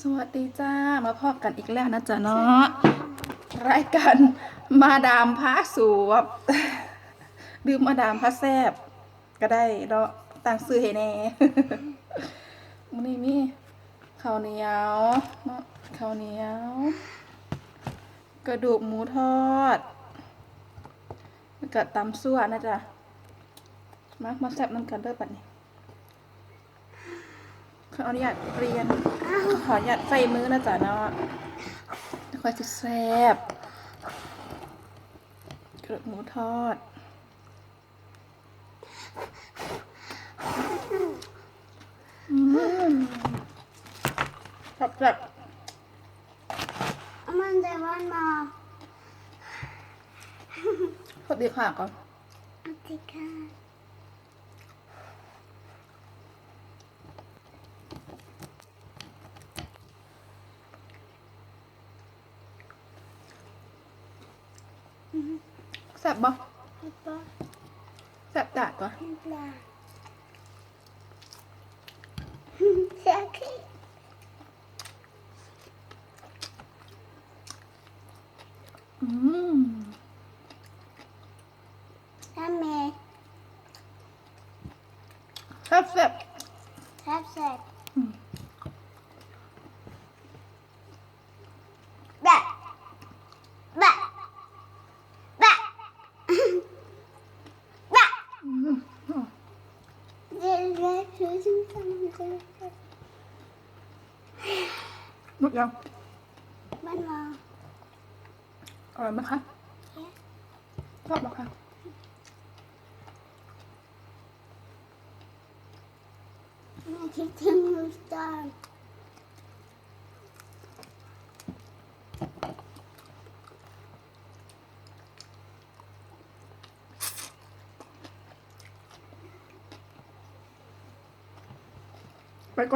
สวัสดีจ้ามาพบกันอีกแล้วนะจ๊ะเนาะรายการมาดามพระสวบดื่มมาดามพระแซบก็ได้เนาะต่างซื้อให้แน่มื้อนี้มีข้าวเหนียวเนาะข้าวเหนียว กระดูกหมูทอดแล้วก็ตำซั่วนะจ๊ะมามาแซบน้ำกันเด้อบัดนี้ ขออนุญาตเรียน ขออนุญาตใส่มือนะจ๊ะเนาะค่อยจะแซ่บกระดูกหมูทอดอืมแบบแบบมันจะวันมาสวัสดีค่ะก่อนอติค่ะ แซ่บบ่ พี่ป๊อ แซ่บจัดก่อน พี่ปลาเสียขี้ อืม ทำเมย์ แซ่บแซ่บ แซ่บเสร็จ อืม แบ nút đâu? Mất vào Ờ, mất hả? Dạ Góp bọc? Mẹ chỉ thêm người trời Bạch.